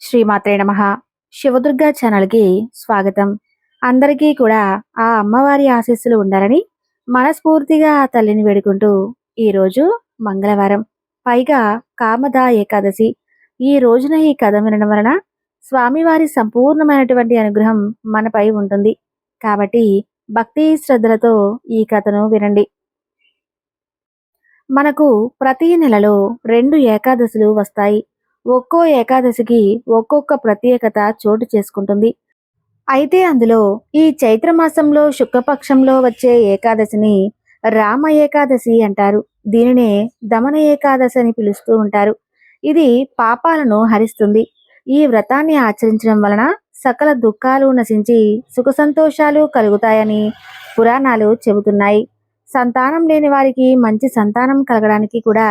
శ్రీమాత్రే నమ. శివదుర్గా ఛానల్కి స్వాగతం. అందరికీ కూడా ఆ అమ్మవారి ఆశీస్సులు ఉండాలని మనస్ఫూర్తిగా ఆ తల్లిని వేడుకుంటూ ఈరోజు మంగళవారం. పైగా కామదా ఏకాదశి. ఈ రోజున ఈ కథ వినడం వలన స్వామివారి సంపూర్ణమైనటువంటి అనుగ్రహం మనపై ఉంటుంది. కాబట్టి భక్తి శ్రద్ధలతో ఈ కథను వినండి. మనకు ప్రతి నెలలో రెండు ఏకాదశులు వస్తాయి. ఒక్కో ఏకాదశికి ఒక్కొక్క ప్రత్యేకత చోటు చేసుకుంటుంది. అయితే అందులో ఈ చైత్రమాసంలో శుక్లపక్షంలో వచ్చే ఏకాదశిని రామ ఏకాదశి అంటారు. దీనినే దమన ఏకాదశి అని పిలుస్తూ ఉంటారు. ఇది పాపాలను హరిస్తుంది. ఈ వ్రతాన్ని ఆచరించడం వలన సకల దుఃఖాలు నశించి సుఖ సంతోషాలు కలుగుతాయని పురాణాలు చెబుతున్నాయి. సంతానం లేని వారికి మంచి సంతానం కలగడానికి కూడా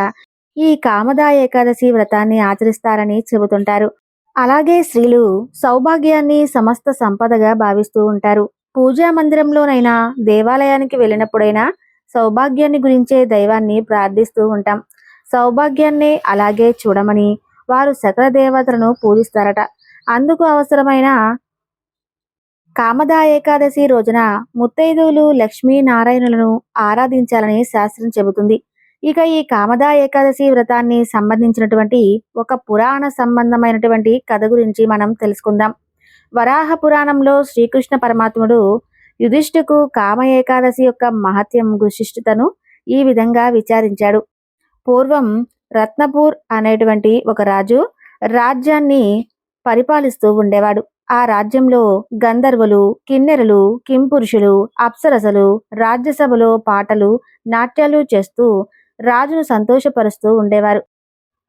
ఈ కామదా ఏకాదశి వ్రతాన్ని ఆచరిస్తారని చెబుతుంటారు. అలాగే స్త్రీలు సౌభాగ్యాన్ని సమస్త సంపదగా భావిస్తూ ఉంటారు. పూజా మందిరంలోనైనా దేవాలయానికి వెళ్ళినప్పుడైనా సౌభాగ్యాన్ని గురించే దైవాన్ని ప్రార్థిస్తూ ఉంటాం. సౌభాగ్యాన్ని అలాగే చూడమని వారు సకల దేవతలను పూజిస్తారట. అందుకు అవసరమైన కామదా ఏకాదశి రోజున ముత్తైదువులు లక్ష్మీనారాయణులను ఆరాధించాలని శాస్త్రం చెబుతుంది. ఇక ఈ కామదా ఏకాదశి వ్రతాన్ని సంబంధించినటువంటి ఒక పురాణ సంబంధమైనటువంటి కథ గురించి మనం తెలుసుకుందాం. వరాహ పురాణంలో శ్రీకృష్ణ పరమాత్ముడు యుధిష్ఠికు కామ ఏకాదశి యొక్క మహత్యం విశిష్టతను ఈ విధంగా విచారించాడు. పూర్వం రత్నపూర్ అనేటువంటి ఒక రాజు రాజ్యాన్ని పరిపాలిస్తూ ఉండేవాడు. ఆ రాజ్యంలో గంధర్వులు కిన్నెరలు కింపురుషులు అప్సరసలు రాజ్యసభలో పాటలు నాట్యాలు చేస్తూ రాజును సంతోషపరుస్తూ ఉండేవారు.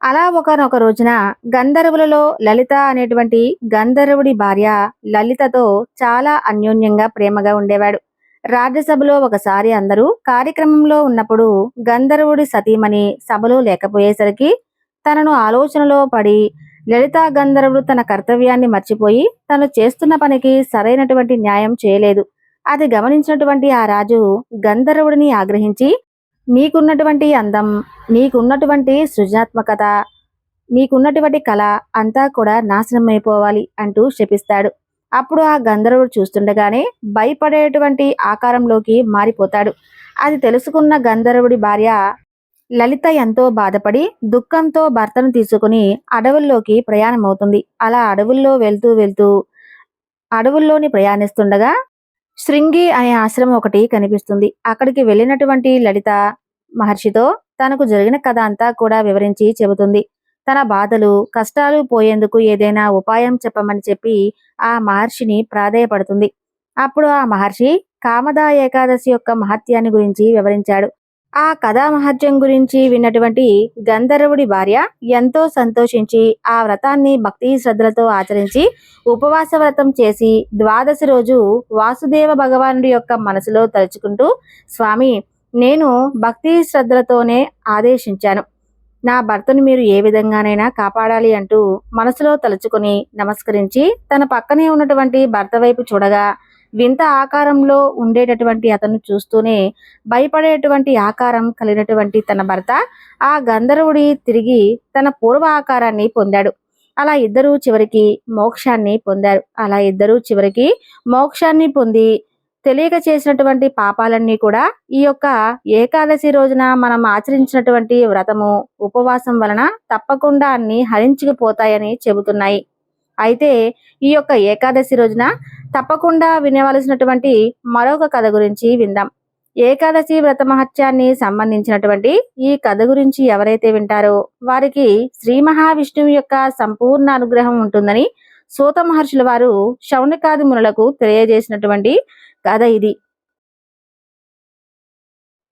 అలా ఒకనొక రోజున గంధర్వులలో లలిత అనేటువంటి గంధర్వుడి భార్య లలితతో చాలా అన్యోన్యంగా ప్రేమగా ఉండేవాడు. రాజ్యసభలో ఒకసారి అందరూ కార్యక్రమంలో ఉన్నప్పుడు గంధర్వుడి సతీమణి సభలో లేకపోయేసరికి తనను ఆలోచనలో పడి లలితా గంధర్వుడు తన కర్తవ్యాన్ని మర్చిపోయి తను చేస్తున్న పనికి సరైనటువంటి న్యాయం చేయలేదు. అది గమనించినటువంటి ఆ రాజు గంధర్వుడిని ఆగ్రహించి నీకున్నటువంటి అందం నీకున్నటువంటి సృజనాత్మకత నీకున్నటువంటి కళ అంతా కూడా నాశనం అయిపోవాలి అంటూ శపిస్తాడు. అప్పుడు ఆ గంధర్వుడు చూస్తుండగానే భయపడేటువంటి ఆకారంలోకి మారిపోతాడు. అది తెలుసుకున్న గంధర్వుడి భార్య లలిత ఎంతో బాధపడి దుఃఖంతో భర్తను తీసుకుని అడవుల్లోకి ప్రయాణమవుతుంది. అలా అడవుల్లో వెళ్తూ వెళ్తూ అడవుల్లోని ప్రయాణిస్తుండగా శృంగి అనే ఆశ్రమం ఒకటి కనిపిస్తుంది. అక్కడికి వెళ్ళినటువంటి లలిత మహర్షితో తనకు జరిగిన కథ అంతా కూడా వివరించి చెబుతుంది. తన బాధలు కష్టాలు పోయేందుకు ఏదైనా ఉపాయం చెప్పమని చెప్పి ఆ మహర్షిని ప్రాధేయపడుతుంది. అప్పుడు ఆ మహర్షి కామదా ఏకాదశి యొక్క మహత్యాన్ని గురించి వివరించాడు. ఆ కథామహత్యం గురించి విన్నటువంటి గంధర్వుడి భార్య ఎంతో సంతోషించి ఆ వ్రతాన్ని భక్తి శ్రద్ధలతో ఆచరించి ఉపవాస వ్రతం చేసి ద్వాదశి రోజు వాసుదేవ భగవానుడి యొక్క మనసులో తలుచుకుంటూ స్వామి నేను భక్తి శ్రద్ధలతోనే ఆదేశించాను. నా భర్తను మీరు ఏ విధంగానైనా కాపాడాలి అంటూ మనసులో తలుచుకొని నమస్కరించి తన పక్కనే ఉన్నటువంటి భర్త వైపు చూడగా వింత ఆకారంలో ఉండేటటువంటి అతను చూస్తూనే భయపడేటువంటి ఆకారం కలిగినటువంటి తన భర్త ఆ గంధర్వుడి తిరిగి తన పూర్వ ఆకారాన్ని పొందాడు. అలా ఇద్దరూ చివరికి మోక్షాన్ని పొందారు. అలా ఇద్దరూ చివరికి మోక్షాన్ని పొంది తెలియక చేసినటువంటి పాపాలన్నీ కూడా ఈ యొక్క ఏకాదశి రోజున మనం ఆచరించినటువంటి వ్రతము ఉపవాసం వలన తప్పకుండా అన్ని హరించుకుపోతాయని చెబుతున్నాయి. అయితే ఈ యొక్క ఏకాదశి రోజున తప్పకుండా వినవలసినటువంటి మరొక కథ గురించి విందాం. ఏకాదశి వ్రత మహత్యాన్ని సంబంధించినటువంటి ఈ కథ గురించి ఎవరైతే వింటారో వారికి శ్రీ మహావిష్ణువు యొక్క సంపూర్ణ అనుగ్రహం ఉంటుందని సూత మహర్షుల వారు శౌనకాది మునులకు తెలియజేసినటువంటి కథ ఇది.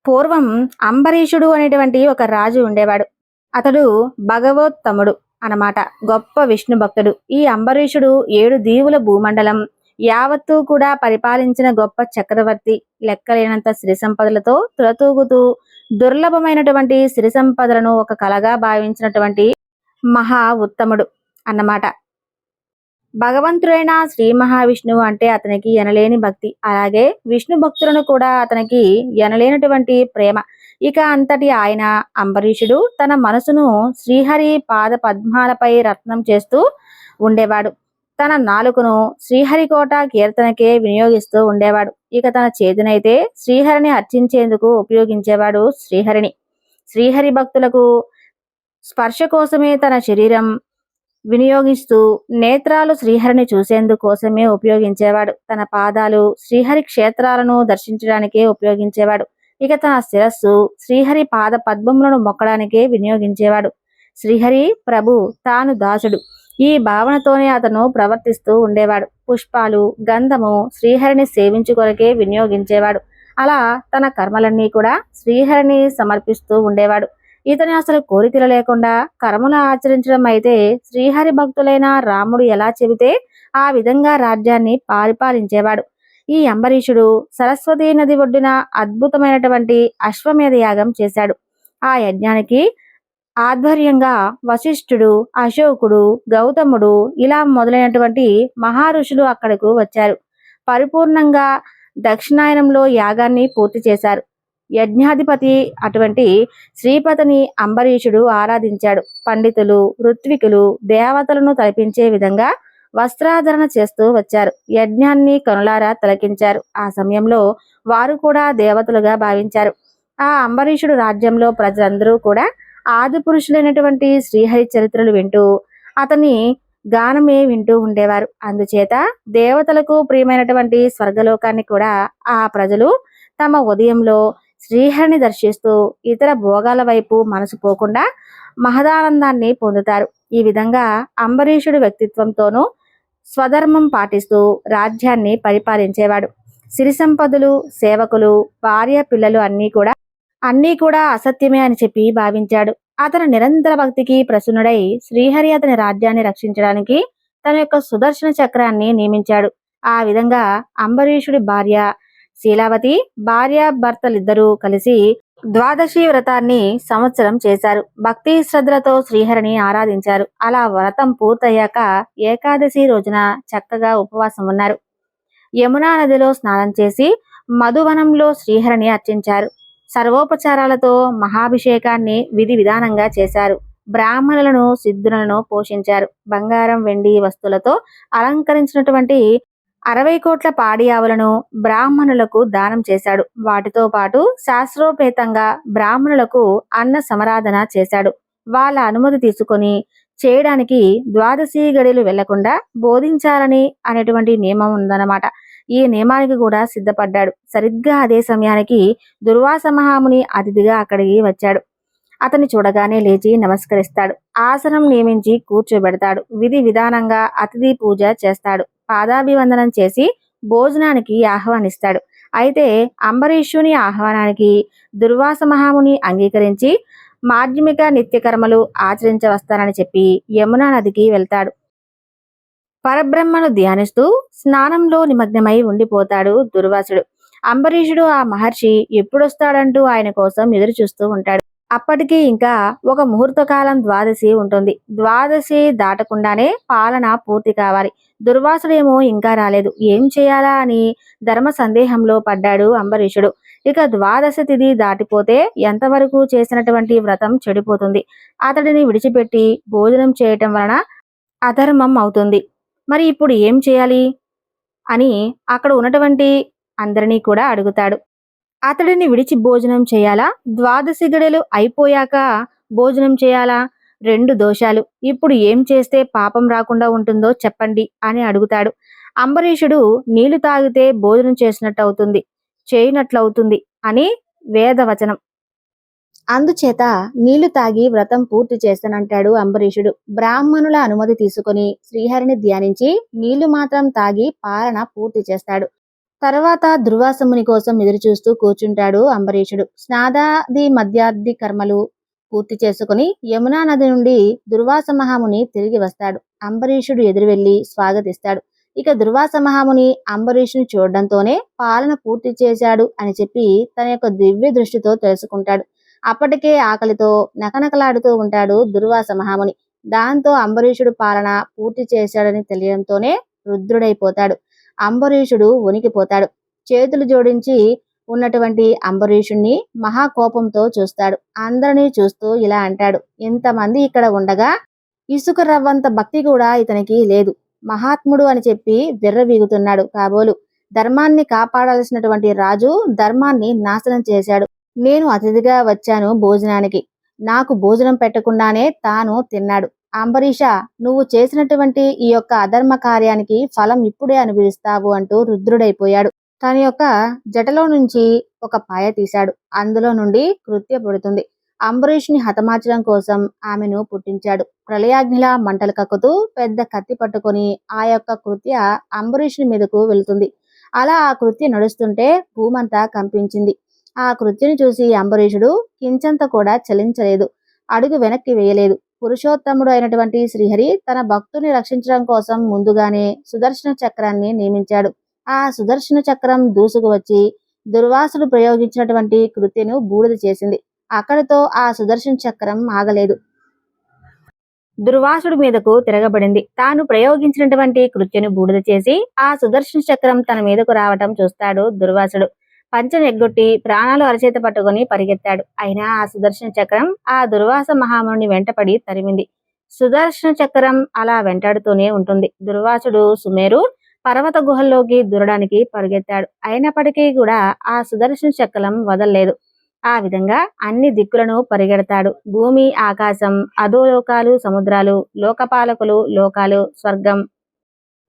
పూర్వం అంబరీషుడు అనేటువంటి ఒక రాజు ఉండేవాడు. అతడు భగవోత్తముడు అన్నమాట గొప్ప విష్ణు భక్తుడు. ఈ అంబరీషుడు ఏడు దీవుల భూమండలం యావత్తూ కూడా పరిపాలించిన గొప్ప చక్రవర్తి లెక్కలేనంత సిరి సంపదలతో తులతూగుతూ దుర్లభమైనటువంటి సిరి సంపదలను ఒక కలగా భావించినటువంటి మహా ఉత్తముడు అన్నమాట. భగవంతుడైన శ్రీ మహావిష్ణువు అంటే అతనికి ఎనలేని భక్తి. అలాగే విష్ణు భక్తులను కూడా అతనికి ఎనలేనటువంటి ప్రేమ. ఇక అంతటి ఆయన అంబరీషుడు తన మనసును శ్రీహరి పాద పద్మాలపై రత్నం చేస్తూ ఉండేవాడు. తన నాలుకను శ్రీహరికోట కీర్తనకే వినియోగిస్తూ ఉండేవాడు. ఇక తన చేతినైతే శ్రీహరిని అర్చించేందుకు ఉపయోగించేవాడు శ్రీహరిని. శ్రీహరి భక్తులకు స్పర్శ కోసమే తన శరీరం వినియోగిస్తూ నేత్రాలు శ్రీహరిని చూసేందుకు కోసమే ఉపయోగించేవాడు. తన పాదాలు శ్రీహరి క్షేత్రాలను దర్శించడానికే ఉపయోగించేవాడు. ఇక తన శిరస్సు శ్రీహరి పాద పద్మములను మొక్కడానికే వినియోగించేవాడు. శ్రీహరి ప్రభు తాను దాసుడు. ఈ భావనతోనే అతను ప్రవర్తిస్తూ ఉండేవాడు. పుష్పాలు గంధము శ్రీహరిని సేవించుకొరకే వినియోగించేవాడు. అలా తన కర్మలన్నీ కూడా శ్రీహరిని సమర్పిస్తూ ఉండేవాడు. ఇతని అసలు కోరికలు లేకుండా కర్మలు ఆచరించడం అయితే శ్రీహరి భక్తులైన రాముడు ఎలా చెబితే ఆ విధంగా రాజ్యాన్ని పరిపాలించేవాడు. ఈ అంబరీషుడు సరస్వతీ నది ఒడ్డున అద్భుతమైనటువంటి అశ్వమేధ యాగం చేశాడు. ఆ యజ్ఞానికి ఆధ్వర్యంగా వశిష్ఠుడు అశోకుడు గౌతముడు ఇలా మొదలైనటువంటి మహారుషులు అక్కడకు వచ్చారు. పరిపూర్ణంగా దక్షిణాయనంలో యాగాన్ని పూర్తి చేశారు. యజ్ఞాధిపతి అటువంటి శ్రీపతిని అంబరీషుడు ఆరాధించాడు. పండితులు ఋత్వికులు దేవతలను తలపించే విధంగా వస్త్రాధరణ చేస్తూ వచ్చారు. యజ్ఞాన్ని కనులారా తిలకించారు. ఆ సమయంలో వారు కూడా దేవతలుగా భావించారు. ఆ అంబరీషుడు రాజ్యంలో ప్రజలందరూ కూడా ఆది పురుషులైనటువంటి శ్రీహరి చరిత్రలు వింటూ అతని గానమే వింటూ ఉండేవారు. అందుచేత దేవతలకు ప్రియమైనటువంటి స్వర్గలోకాన్ని కూడా ఆ ప్రజలు తమ ఉదయంలో శ్రీహరిని దర్శిస్తూ ఇతర భోగాల వైపు మనసు పోకుండా మహదానందాన్ని పొందుతారు. ఈ విధంగా అంబరీషుడు వ్యక్తిత్వంతోనూ స్వధర్మం పాటిస్తూ రాజ్యాన్ని పరిపాలించేవాడు. సిరి సంపదలు సేవకులు భార్య పిల్లలు అన్నీ కూడా అన్నీ కూడా అసత్యమే అని చెప్పి భావించాడు. అతను నిరంతర భక్తికి ప్రసన్నుడై శ్రీహరి అతని రాజ్యాన్ని రక్షించడానికి తన యొక్క సుదర్శన చక్రాన్ని నియమించాడు. ఆ విధంగా అంబరీషుడి భార్య శీలావతి భార్య భర్తలిద్దరూ కలిసి ద్వాదశి వ్రతాన్ని సంవత్సరం చేశారు. భక్తి శ్రద్ధలతో శ్రీహరిని ఆరాధించారు. అలా వ్రతం పూర్తయ్యాక ఏకాదశి రోజున చక్కగా ఉపవాసం ఉన్నారు. యమునా నదిలో స్నానం చేసి మధువనంలో శ్రీహరిని అర్చించారు. సర్వోపచారాలతో మహాభిషేకాన్ని విధి విధానంగా చేశారు. బ్రాహ్మణులను సిద్ధులను పోషించారు. బంగారం వెండి వస్తువులతో అలంకరించినటువంటి అరవై కోట్ల పాడి ఆవులను బ్రాహ్మణులకు దానం చేశాడు. వాటితో పాటు శాస్త్రోపేతంగా బ్రాహ్మణులకు అన్న సమరాధన చేశాడు. వాళ్ళ అనుమతి తీసుకొని చేయడానికి ద్వాదశి గడిలు వెళ్ళకుండా బోధించాలని అనేటువంటి నియమం ఉందన్నమాట. ఈ నియమానికి కూడా సిద్ధపడ్డాడు. సరిగ్గా అదే సమయానికి దుర్వాస మహాముని అతిథిగా అక్కడికి వచ్చాడు. అతన్ని చూడగానే లేచి నమస్కరిస్తాడు. ఆసనం నియమించి కూర్చోబెడతాడు. విధి విధానంగా అతిథి పూజ చేస్తాడు. పాదాభివందనం చేసి భోజనానికి ఆహ్వానిస్తాడు. అయితే అంబరీషుని ఆహ్వానానికి దుర్వాస మహాముని అంగీకరించి మాధ్యమిక నిత్యకర్మలు ఆచరించవస్తానని చెప్పి యమునా నదికి వెళ్తాడు. పరబ్రహ్మను ధ్యానిస్తూ స్నానంలో నిమగ్నమై ఉండిపోతాడు దుర్వాసుడు. అంబరీషుడు ఆ మహర్షి ఎప్పుడొస్తాడంటూ ఆయన కోసం ఎదురు చూస్తూ ఉంటాడు. అప్పటికి ఇంకా ఒక ముహూర్త కాలం ద్వాదశి ఉంటుంది. ద్వాదశి దాటకుండానే పాలన పూర్తి కావాలి. దుర్వాసుడేమో ఇంకా రాలేదు. ఏం చేయాలా అని ధర్మ సందేహంలో పడ్డాడు అంబరీషుడు. ఇక ద్వాదశ తిథి దాటిపోతే ఎంతవరకు చేసినటువంటి వ్రతం చెడిపోతుంది. అతడిని విడిచిపెట్టి భోజనం చేయటం వలన అధర్మం అవుతుంది. మరి ఇప్పుడు ఏం చేయాలి? అని అక్కడ ఉన్నటువంటి అందరినీ కూడా అడుగుతాడు. అతడిని విడిచి భోజనం చేయాలా? ద్వాదశి గడలు అయిపోయాక భోజనం చేయాలా? రెండు దోషాలు. ఇప్పుడు ఏం చేస్తే పాపం రాకుండా ఉంటుందో చెప్పండి అని అడుగుతాడు. అంబరీషుడు నీళ్ళు తాగితే భోజనం చేసినట్టు అవుతుంది చేయనట్లు అవుతుంది అని వేదవచనం. అందుచేత నీళ్ళు తాగి వ్రతం పూర్తి చేస్తానంటాడు అంబరీషుడు. బ్రాహ్మణుల అనుమతి తీసుకొని శ్రీహరిని ధ్యానించి నీళ్ళు మాత్రం తాగి పాలన పూర్తి చేస్తాడు. తర్వాత దుర్వాసముని కోసం ఎదురుచూస్తూ కూర్చుంటాడు అంబరీషుడు. స్నాదాది మధ్యాది కర్మలు పూర్తి చేసుకుని యమునా నది నుండి దుర్వాస మహాముని తిరిగి వస్తాడు. అంబరీషుడు ఎదురు వెళ్ళి స్వాగతిస్తాడు. ఇక దుర్వాస మహాముని అంబరీషుని చూడడంతోనే పాలన పూర్తి చేశాడు అని చెప్పి తన యొక్క దివ్య దృష్టితో తెలుసుకుంటాడు. అప్పటికే ఆకలితో నకనకలాడుతూ ఉంటాడు దుర్వాస మహాముని. దాంతో అంబరీషుడు పాలన పూర్తి చేశాడని తెలియడంతోనే రుద్రుడైపోతాడు. అంబరీషుడు వణికిపోతాడు. చేతులు జోడించి ఉన్నటువంటి అంబరీషుణ్ణి మహాకోపంతో చూస్తాడు. అందరినీ చూస్తూ ఇలా అంటాడు. ఇంతమంది ఇక్కడ ఉండగా ఇసుక రవ్వంత భక్తి కూడా ఇతనికి లేదు. మహాత్ముడు అని చెప్పి విర్రవీగుతున్నాడు కాబోలు. ధర్మాన్ని కాపాడాల్సినటువంటి రాజు ధర్మాన్ని నాశనం చేశాడు. నేను అతిథిగా వచ్చాను భోజనానికి. నాకు భోజనం పెట్టకుండానే తాను తిన్నాడు. అంబరీష నువ్వు చేసినటువంటి ఈ యొక్క అధర్మ కార్యానికి ఫలం ఇప్పుడే అనుభవిస్తావు అంటూ రుద్రుడైపోయాడు. తన యొక్క జటలో నుంచి ఒక పాయ తీశాడు. అందులో నుండి కృత్య పుడుతుంది. అంబరీష్ని హతమార్చడం కోసం ఆమెను పుట్టించాడు. ప్రళయాగ్నిలా మంటలు కక్కుతూ పెద్ద కత్తి పట్టుకొని ఆ యొక్క కృత్య అంబరీష్ని మీదకు వెళుతుంది. అలా ఆ కృత్య నడుస్తుంటే భూమంతా కంపించింది. ఆ కృత్యుని చూసి అంబరీషుడు కించంత కూడా చలించలేదు. అడుగు వెనక్కి వేయలేదు. పురుషోత్తముడు అయినటువంటి శ్రీహరి తన భక్తుని రక్షించడం కోసం ముందుగానే సుదర్శన చక్రాన్ని నియమించాడు. ఆ సుదర్శన చక్రం దూసుకు వచ్చి దుర్వాసుడు ప్రయోగించినటువంటి కృత్యను బూడిద చేసింది. అక్కడితో ఆ సుదర్శన చక్రం ఆగలేదు. దుర్వాసుడి మీదకు తిరగబడింది. తాను ప్రయోగించినటువంటి కృత్యను బూడిద చేసి ఆ సుదర్శన చక్రం తన మీదకు రావటం చూస్తాడు దుర్వాసుడు. పంచం ఎగ్గొట్టి ప్రాణాలు అరచేత పట్టుకొని పరిగెత్తాడు. అయినా ఆ సుదర్శన చక్రం ఆ దుర్వాస మహాముని వెంటపడి తరిమింది. సుదర్శన చక్రం అలా వెంటాడుతూనే ఉంటుంది. దుర్వాసుడు సుమేరు పర్వత గుహల్లోకి దూరడానికి పరిగెత్తాడు. అయినప్పటికీ కూడా ఆ సుదర్శన చక్రం వదల్లేదు. ఆ విధంగా అన్ని దిక్కులను పరిగెడతాడు. భూమి ఆకాశం అధోలోకాలు సముద్రాలు లోకపాలకులు లోకాలు స్వర్గం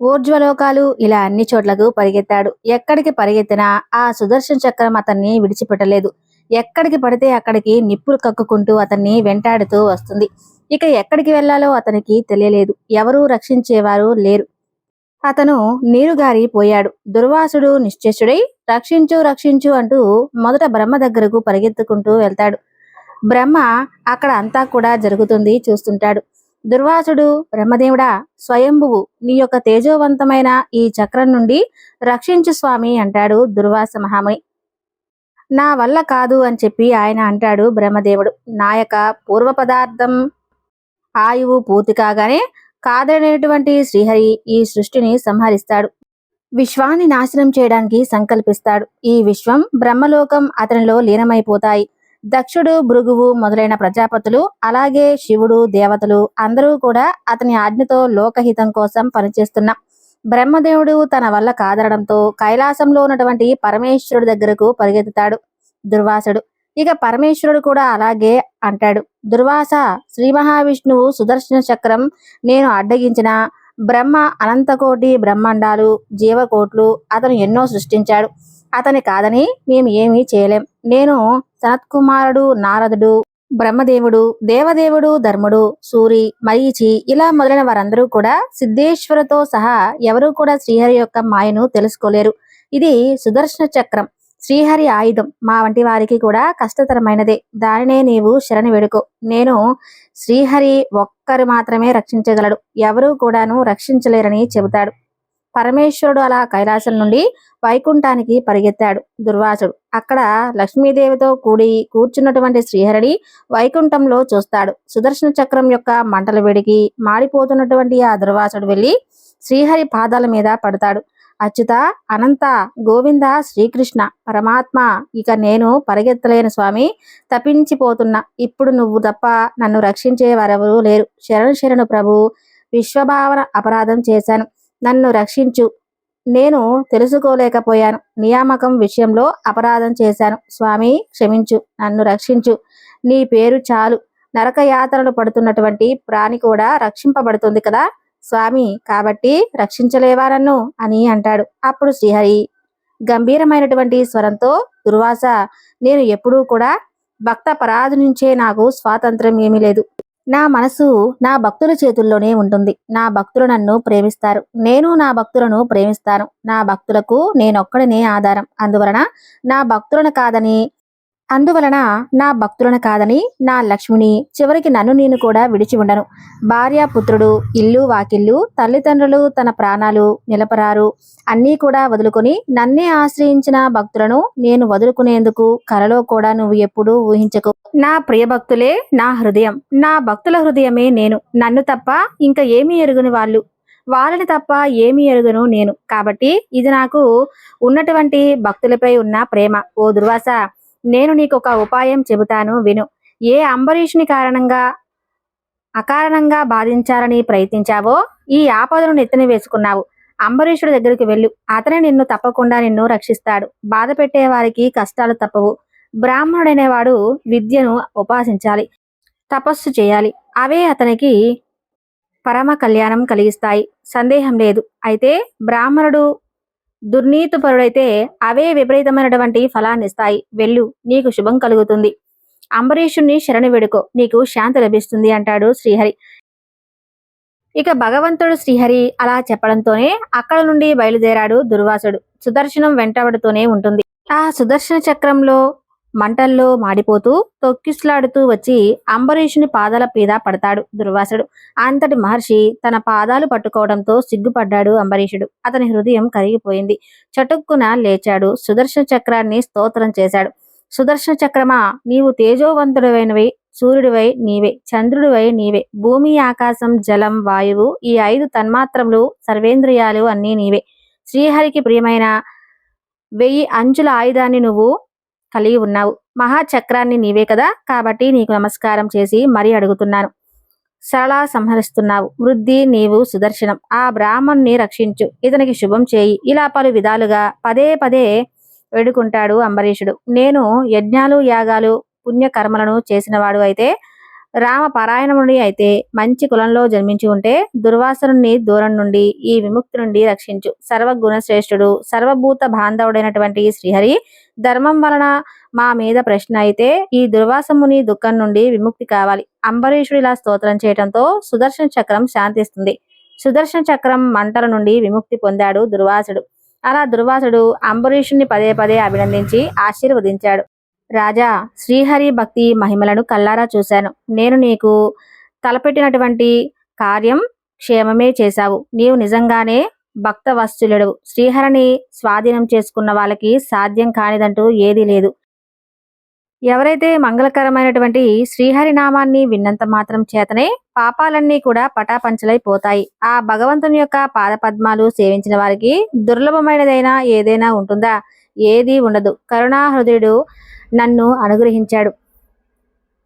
ఊర్ధ్వలోకాలు ఇలా అన్ని చోట్లకు పరిగెత్తాడు. ఎక్కడికి పరిగెత్తినా ఆ సుదర్శన చక్రం అతన్ని విడిచిపెట్టలేదు. ఎక్కడికి పడితే అక్కడికి నిప్పులు కక్కుకుంటూ అతన్ని వెంటాడుతూ వస్తుంది. ఇక ఎక్కడికి వెళ్ళాలో అతనికి తెలియలేదు. ఎవరూ రక్షించేవారు లేరు. అతను నీరుగారి పోయాడు. దుర్వాసుడు నిశ్చేషుడై రక్షించు రక్షించు అంటూ మొదట బ్రహ్మ దగ్గరకు పరిగెత్తుకుంటూ వెళ్తాడు. బ్రహ్మ అక్కడ అంతా కూడా జరుగుతుంది చూస్తుంటాడు. దుర్వాసుడు బ్రహ్మదేవుడా స్వయంభువు నీ యొక్క తేజోవంతమైన ఈ చక్రం నుండి రక్షించు స్వామి అంటాడు దుర్వాస మహాముని. నా వల్ల కాదు అని చెప్పి ఆయన అంటాడు బ్రహ్మదేవుడు. నా యొక్క పూర్వ పదార్థం ఆయువు పూర్తి కాగానే కాదనేటువంటి శ్రీహరి ఈ సృష్టిని సంహరిస్తాడు. విశ్వాన్ని నాశనం చేయడానికి సంకల్పిస్తాడు. ఈ విశ్వం బ్రహ్మలోకం అతనిలో లీనమైపోతాయి. దక్షుడు భృగువు మొదలైన ప్రజాపతులు అలాగే శివుడు దేవతలు అందరూ కూడా అతని ఆజ్ఞతో లోకహితం కోసం పనిచేస్తున్న బ్రహ్మదేవుడు తన వల్ల కాదనడంతో కైలాసంలో ఉన్నటువంటి పరమేశ్వరుడు దగ్గరకు పరిగెత్తుతాడు దుర్వాసుడు. ఇక పరమేశ్వరుడు కూడా అలాగే అంటాడు దుర్వాస శ్రీ మహావిష్ణువు సుదర్శన చక్రం నేను అడ్డగించిన బ్రహ్మ అనంతకోటి బ్రహ్మాండాలు జీవకోట్లు అతను ఎన్నో సృష్టించాడు. అతని కాదని మేము ఏమీ చేయలేం. నేను సనత్కుమారుడు నారదుడు బ్రహ్మదేవుడు దేవదేవుడు ధర్ముడు సూరి మరీచి ఇలా మొదలైన వారందరూ కూడా సిద్ధేశ్వరుతో సహా ఎవరూ కూడా శ్రీహరి యొక్క మాయను తెలుసుకోలేరు. ఇది సుదర్శన చక్రం. శ్రీహరి ఆయుధం మా వంటి వారికి కూడా కష్టతరమైనదే. దానినే నీవు శరణి వేడుకో. నేను శ్రీహరి ఒక్కరు మాత్రమే రక్షించగలడు. ఎవరూ కూడాను రక్షించలేరని చెబుతాడు. పరమేశ్వరుడు అలా కైలాసం నుండి వైకుంఠానికి పరిగెత్తాడు దుర్వాసుడు. అక్కడ లక్ష్మీదేవితో కూడి కూర్చున్నటువంటి శ్రీహరిని వైకుంఠంలో చూస్తాడు. సుదర్శన చక్రం యొక్క మంటల వేడికి మాడిపోతున్నటువంటి ఆ దుర్వాసుడు వెళ్ళి శ్రీహరి పాదాల మీద పడతాడు. అచ్యుత అనంత గోవింద శ్రీకృష్ణ పరమాత్మ ఇక నేను పరిగెత్తలేని స్వామి తప్పించిపోతున్నా. ఇప్పుడు నువ్వు తప్ప నన్ను రక్షించే వారెవరూ లేరు. శరణు శరణు ప్రభు విశ్వభావన అపరాధం చేశాను. నన్ను రక్షించు. నేను తెలుసుకోలేకపోయాను. నియామకం విషయంలో అపరాధం చేశాను. స్వామి క్షమించు. నన్ను రక్షించు. నీ పేరు చాలు. నరక యాతనలు పడుతున్నటువంటి ప్రాణి కూడా రక్షింపబడుతుంది కదా? స్వామి కాబట్టి రక్షించలేవా నన్ను? అని అంటాడు. అప్పుడు శ్రీహరి గంభీరమైనటువంటి స్వరంతో దుర్వాస నేను ఎప్పుడూ కూడా భక్త పరాధు నుంచే నాకు స్వాతంత్రం ఏమీ లేదు. నా మనసు నా భక్తుల చేతుల్లోనే ఉంటుంది. నా భక్తులు నన్ను ప్రేమిస్తారు. నేను నా భక్తులను ప్రేమిస్తాను. నా భక్తులకు నేనొక్కడనే ఆధారం. అందువలన నా భక్తులను కాదని అందువలన నా భక్తులను కాదని నా లక్ష్మిని చివరికి నన్ను నేను కూడా విడిచి ఉండను. భార్య పుత్రుడు ఇల్లు వాకిల్లు తల్లిదండ్రులు తన ప్రాణాలు నిలపరారు. అన్నీ కూడా వదులుకొని నన్నే ఆశ్రయించిన భక్తులను నేను వదులుకునేందుకు కలలో కూడా నువ్వు ఎప్పుడూ ఊహించకు. నా ప్రియ భక్తులే నా హృదయం. నా భక్తుల హృదయమే నేను. నన్ను తప్ప ఇంకా ఏమీ ఎరుగుని వాళ్ళు. వాళ్ళని తప్ప ఏమి ఎరుగను నేను. కాబట్టి ఇది నాకు ఉన్నటువంటి భక్తులపై ఉన్న ప్రేమ. ఓ దుర్వాస నేను నీకు ఒక ఉపాయం చెబుతాను విను. ఏ అంబరీషుని కారణంగా అకారణంగా బాధించాలని ప్రయత్నించావో ఈ ఆపదను నెత్తిన వేసుకున్నావు అంబరీషుడి దగ్గరికి వెళ్ళు. అతనే నిన్ను తప్పకుండా నిన్ను రక్షిస్తాడు. బాధ పెట్టే వారికి కష్టాలు తప్పవు. బ్రాహ్మణుడనేవాడు విద్యను ఉపాసించాలి. తపస్సు చేయాలి. అవే అతనికి పరమ కళ్యాణం కలిగిస్తాయి. సందేహం లేదు. అయితే బ్రాహ్మణుడు దుర్నీతిపరుడైతే అవే విపరీతమైనటువంటి ఫలాన్ని ఇస్తాయి వెళ్ళు నీకు శుభం కలుగుతుంది. అంబరీషుణ్ణి శరణి వేడుకో నీకు శాంతి లభిస్తుంది అంటాడు శ్రీహరి. ఇక భగవంతుడు శ్రీహరి అలా చెప్పడంతోనే అక్కడ నుండి బయలుదేరాడు దుర్వాసుడు. సుదర్శనం వెంటబడుతూనే ఉంటుంది. ఆ సుదర్శన చక్రంలో మంటల్లో మాడిపోతూ తొక్కిస్లాడుతూ వచ్చి అంబరీషుని పాదాల మీద పడతాడు దుర్వాసుడు. అంతటి మహర్షి తన పాదాలు పట్టుకోవడంతో సిగ్గుపడ్డాడు అంబరీషుడు. అతని హృదయం కరిగిపోయింది. చటుక్కున లేచాడు. సుదర్శన చక్రాన్ని స్తోత్రం చేశాడు. సుదర్శన చక్రమా నీవు తేజోవంతుడవైనవి సూర్యుడివై నీవే చంద్రుడివై నీవే భూమి ఆకాశం జలం వాయువు ఈ ఐదు తన్మాత్రములు సర్వేంద్రియాలు అన్నీ నీవే. శ్రీహరికి ప్రియమైన వెయ్యి అంచుల ఆయుధాన్ని నువ్వు కలిగి ఉన్నావు. మహాచక్రాన్ని నీవే కదా? కాబట్టి నీకు నమస్కారం చేసి మరీ అడుగుతున్నాను. సరళా సంహరిస్తున్నావు. వృద్ధి నీవు సుదర్శనం. ఆ బ్రాహ్మణ్ణి రక్షించు. ఇతనికి శుభం చేయి. ఇలా పలు విధాలుగా పదే పదే వేడుకుంటాడు అంబరీషుడు. నేను యజ్ఞాలు యాగాలు పుణ్యకర్మలను చేసినవాడు అయితే రామ పారాయణముని అయితే మంచి కులంలో జన్మించి ఉంటే దుర్వాసనుని దూరం నుండి ఈ విముక్తి నుండి రక్షించు. సర్వగుణశ్రేష్ఠుడు సర్వభూత బాంధవుడైనటువంటి శ్రీహరి ధర్మం వలన మా మీద ప్రశ్న అయితే ఈ దుర్వాసముని దుఃఖం నుండి విముక్తి కావాలి. అంబరీషుడు ఇలా స్తోత్రం చేయడంతో సుదర్శన చక్రం శాంతిస్తుంది. సుదర్శన చక్రం మంటల నుండి విముక్తి పొందాడు దుర్వాసుడు. అలా దుర్వాసుడు అంబరీషుని పదే పదే అభినందించి ఆశీర్వదించాడు. రాజా శ్రీహరి భక్తి మహిమలను కల్లారా చూశాను. నేను నీకు తలపెట్టినటువంటి కార్యం క్షేమమే చేశావు. నీవు నిజంగానే భక్త వస్తులుడు శ్రీహరిని స్వాధీనం చేసుకున్న వాళ్ళకి సాధ్యం కానిదంటూ ఏదీ లేదు. ఎవరైతే మంగళకరమైనటువంటి శ్రీహరి నామాన్ని విన్నంత మాత్రం చేతనే పాపాలన్నీ కూడా పటాపంచలైపోతాయి ఆ భగవంతుని యొక్క పాదపద్మాలు సేవించిన వారికి దుర్లభమైనదైనా ఏదైనా ఉంటుందా? ఏదీ ఉండదు. కరుణాహృదయుడు నన్ను అనుగ్రహించాడు.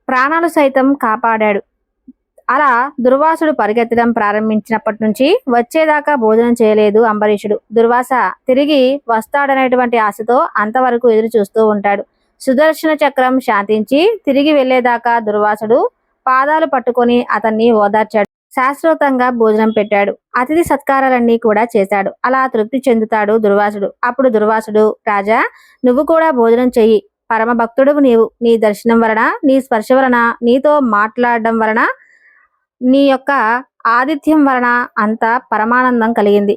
ప్రాణాలు సైతం కాపాడాడు. అలా దుర్వాసుడు పరిగెత్తడం ప్రారంభించినప్పటి నుంచి వచ్చేదాకా భోజనం చేయలేదు అంబరీషుడు. దుర్వాస తిరిగి వస్తాడనేటువంటి ఆశతో అంతవరకు ఎదురు చూస్తూ ఉంటాడు. సుదర్శన చక్రం శాంతించి తిరిగి వెళ్ళేదాకా దుర్వాసుడు పాదాలు పట్టుకొని అతన్ని ఓదార్చాడు. శాశ్వతంగా భోజనం పెట్టాడు. అతిథి సత్కారాలన్నీ కూడా చేశాడు. అలా తృప్తి చెందుతాడు దుర్వాసుడు. అప్పుడు దుర్వాసుడు రాజా నువ్వు కూడా భోజనం చెయ్యి. పరమ భక్తుడు నీవు. నీ దర్శనం వలన నీ స్పర్శ వలన నీతో మాట్లాడడం వలన నీ యొక్క ఆతిథ్యం వలన అంత పరమానందం కలిగింది.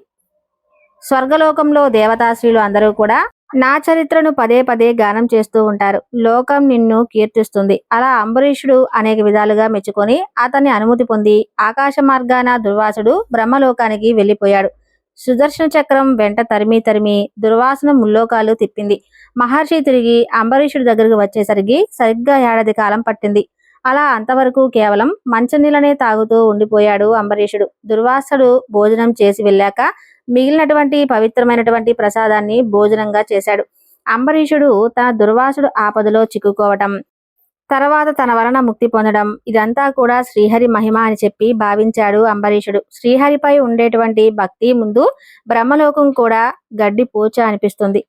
స్వర్గలోకంలో దేవతాశ్రీలు అందరూ కూడా నా చరిత్రను పదే పదే గానం చేస్తూ ఉంటారు. లోకం నిన్ను కీర్తిస్తుంది. అలా అంబరీషుడు అనేక విధాలుగా మెచ్చుకొని అతన్ని అనుమతి పొంది ఆకాశ మార్గాన దుర్వాసుడు బ్రహ్మలోకానికి వెళ్ళిపోయాడు. సుదర్శన చక్రం వెంట తరిమి తరిమి దుర్వాసన ముల్లోకాలు తిప్పింది. మహర్షి తిరిగి అంబరీషుడి దగ్గరకు వచ్చేసరికి సరిగ్గా ఏడాది కాలం పట్టింది. అలా అంతవరకు కేవలం మంచినీళ్ళనే తాగుతూ ఉండిపోయాడు అంబరీషుడు. దుర్వాసుడు భోజనం చేసి వెళ్ళాక మిగిలినటువంటి పవిత్రమైనటువంటి ప్రసాదాన్ని భోజనంగా చేశాడు. అంబరీషుడు తన దుర్వాసుడు ఆపదలో చిక్కుకోవటం తర్వాత తన వలన ముక్తి పొందడం ఇదంతా కూడా శ్రీహరి మహిమ అని చెప్పి భావించాడు అంబరీషుడు. శ్రీహరిపై ఉండేటువంటి భక్తి ముందు బ్రహ్మలోకం కూడా గడ్డి పోచ అనిపిస్తుంది.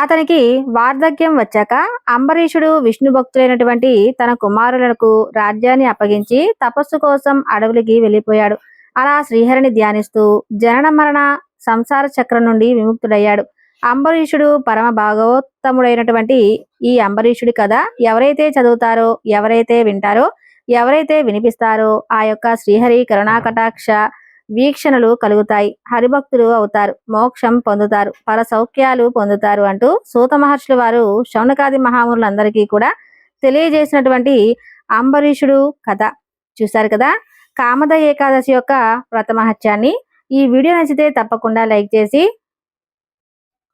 అతనికి వార్ధక్యం వచ్చాక అంబరీషుడు విష్ణు భక్తులైనటువంటి తన కుమారులకు రాజ్యాన్ని అప్పగించి తపస్సు కోసం అడవులకి వెళ్ళిపోయాడు. అలా శ్రీహరిని ధ్యానిస్తూ జనన మరణ సంసార చక్రం నుండి విముక్తుడయ్యాడు. అంబరీషుడు పరమ భాగవతముడైనటువంటి ఈ అంబరీషుడి కథ ఎవరైతే చదువుతారో ఎవరైతే వింటారో ఎవరైతే వినిపిస్తారో ఆ యొక్క శ్రీహరి కరుణాకటాక్ష వీక్షణలు కలుగుతాయి. హరిభక్తులు అవుతారు. మోక్షం పొందుతారు. పర సౌఖ్యాలు పొందుతారు అంటూ సూత మహర్షుల వారు శౌనకాది మహామునులందరికీ కూడా తెలియజేసినటువంటి అంబరీషుడు కథ. చూశారు కదా? కామద ఏకాదశి యొక్క వ్రతమహత్యాన్ని ఈ వీడియో నచ్చితే తప్పకుండా లైక్ చేసి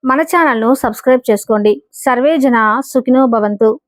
మన ఛానల్ను సబ్స్క్రైబ్ చేసుకోండి. సర్వే జన సుఖినో భవంతు.